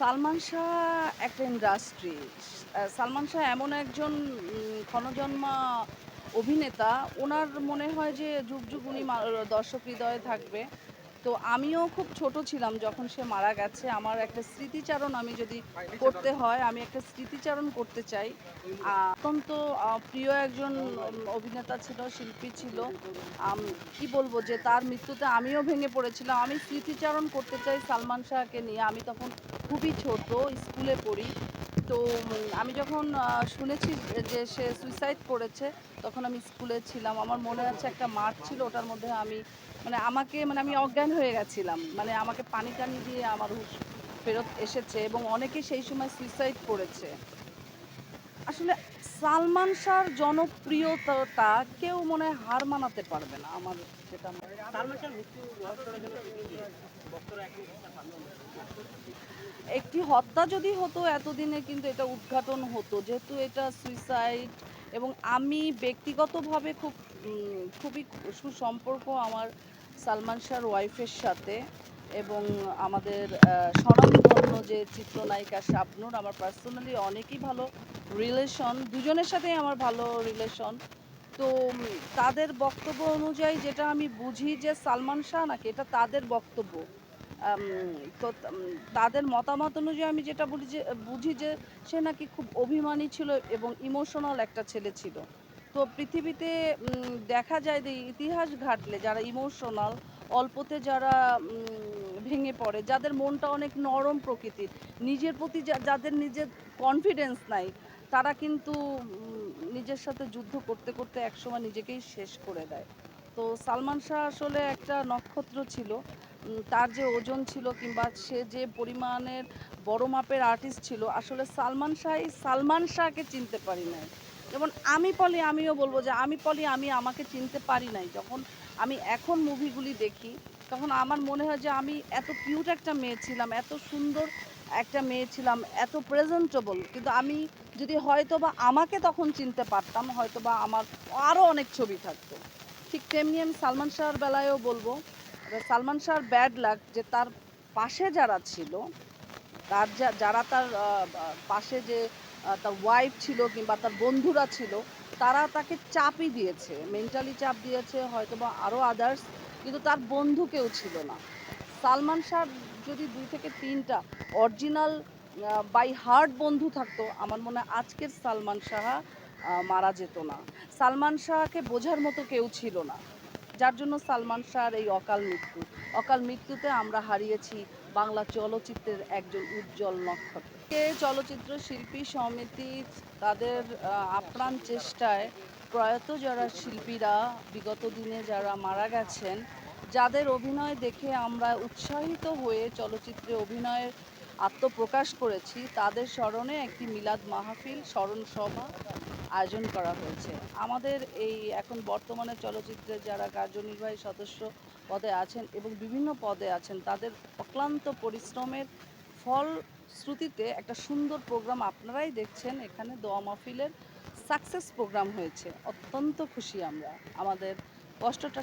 সালমান শাহ একটা ইন্ডাস্ট্রি সালমান শাহ এমন একজন ক্ষণজন্মা অভিনেতা। ওনার মনে হয় যে যুগ যুগ উনি দর্শক হৃদয়ে থাকবে। তো আমিও খুব ছোট ছিলাম যখন সে মারা গেছে। আমার একটা স্মৃতিচারণ আমি যদি করতে হয়, আমি একটা স্মৃতিচারণ করতে চাই। অত্যন্ত প্রিয় একজন অভিনেতা ছিল, শিল্পী ছিল। কি বলব যে তার মৃত্যুতে আমিও ভেঙে পড়েছিলাম। আমি স্মৃতিচারণ করতে চাই সালমান শাহকে নিয়ে। আমি তখন খুবই ছোট, স্কুলে পড়ি। তো আমি যখন শুনেছি যে সে সুইসাইড করেছে, তখন আমি স্কুলে ছিলাম। আমার মনে আছে একটা মাঠ ছিল, ওটার মধ্যে আমি মানে আমাকে মানে আমি অজ্ঞান হয়ে গেছিলাম। মানে আমাকে পানি টানি দিয়ে আমার হুঁশ ফেরত এসেছে এবং অনেকে সেই সময় সুইসাইড করেছে। আসলে সালমান শাহর জনপ্রিয়তা কেউ মনে হয় হার মানাতে পারবে না আমার যেটা একটি হত্যা যদি হতো এতদিনে কিন্তু এটা উদ্ঘাটন হতো যেহেতু এটা সুইসাইড এবং আমি ব্যক্তিগতভাবে খুব খুবই সুসম্পর্ক আমার সালমান শাহর ওয়াইফের সাথে এবং আমাদের স্বনামধন্য যে চিত্রনায়িকা শাবনুর, আমার পার্সোনালি অনেকই ভালো রিলেশন দুজনের সাথেই আমার ভালো রিলেশন তো তাদের বক্তব্য অনুযায়ী যেটা আমি বুঝি যে সালমান শাহ নাকি এটা তাদের বক্তব্য। তো তাদের মতামত অনুযায়ী আমি যেটা বলি যে, বুঝি যে সে নাকি খুব অভিমানী ছিল এবং ইমোশনাল একটা ছেলে ছিল। তো পৃথিবীতে দেখা যায় যে ইতিহাস ঘাটলে যারা ইমোশনাল অল্পতে যারা ভেঙে পড়ে, যাদের মনটা অনেক নরম প্রকৃতির, নিজের প্রতি যাদের নিজের কনফিডেন্স নাই, তারা কিন্তু নিজের সাথে যুদ্ধ করতে করতে একসময় নিজেকেই শেষ করে দেয়। তো সালমান শাহ আসলে একটা নক্ষত্র ছিল তার যে ওজন ছিল কিংবা সে যে পরিমাণের বড় মাপের আর্টিস্ট ছিল, আসলে সালমান শাহ সালমান শাহকে চিনতে পারি নাই। যেমন আমি পলি, আমিও বলব যে আমি পলি, আমি আমাকে চিনতে পারি নাই। যখন আমি এখন মুভিগুলি দেখি, তখন আমার মনে হয় যে আমি এত কিউট একটা মেয়ে ছিলাম, এত সুন্দর একটা মেয়ে ছিলাম, এত প্রেজেন্টেবল কিন্তু আমি যদি হয়তো বা আমাকে তখন চিনতে পারতাম হয়তো বা আমার আরও অনেক ছবি থাকতো। ঠিক তেমনি আমি সালমান শাহর বেলায়ও বলব সালমান শাহর ব্যাড লাক যে তার পাশে যারা ছিল, তার যারা তার পাশে যে তার ওয়াইফ ছিল কিংবা তার বন্ধুরা ছিল, তারা তাকে চাপই দিয়েছে মেন্টালি চাপ দিয়েছে হয়তো বা আরও আদার্স কিন্তু তার বন্ধু কেউ ছিল না। সালমান শাহ যদি দুই থেকে তিনটা অরিজিনাল বাই হার্ট বন্ধু থাকতো, আমার মনে হয় আজকের সালমান শাহ মারা যেত না। সালমান শাহকে বোঝার মতো কেউ ছিল না। যার জন্য সালমান শাহর এই অকাল মৃত্যু। অকাল মৃত্যুতে আমরা হারিয়েছি বাংলা চলচ্চিত্রের একজন উজ্জ্বল নক্ষত্র। কে চলচ্চিত্র শিল্পী সমিতি তাদের আপ্রাণ চেষ্টায় প্রয়াত যারা শিল্পীরা, বিগত দিনে যারা মারা গেছেন, যাদের অভিনয় দেখে আমরা উৎসাহিত হয়ে চলচ্চিত্রে অভিনয়ের আত্মপ্রকাশ করেছি, তাদের স্মরণে একটি মিলাদ মাহফিল, স্মরণ সভা আয়োজন করা হয়েছে। আমাদের এই এখন বর্তমানে চলচ্চিত্রে যারা কার্যনির্বাহী সদস্য পদে আছেন এবং বিভিন্ন পদে আছেন, তাদের অক্লান্ত পরিশ্রমের ফল শ্রুতিতে একটা সুন্দর প্রোগ্রাম আপনারাই দেখছেন। এখানে দোয়া মাহফিলের সাকসেস প্রোগ্রাম হয়েছে। অত্যন্ত খুশি আমরা। আমাদের কষ্টটা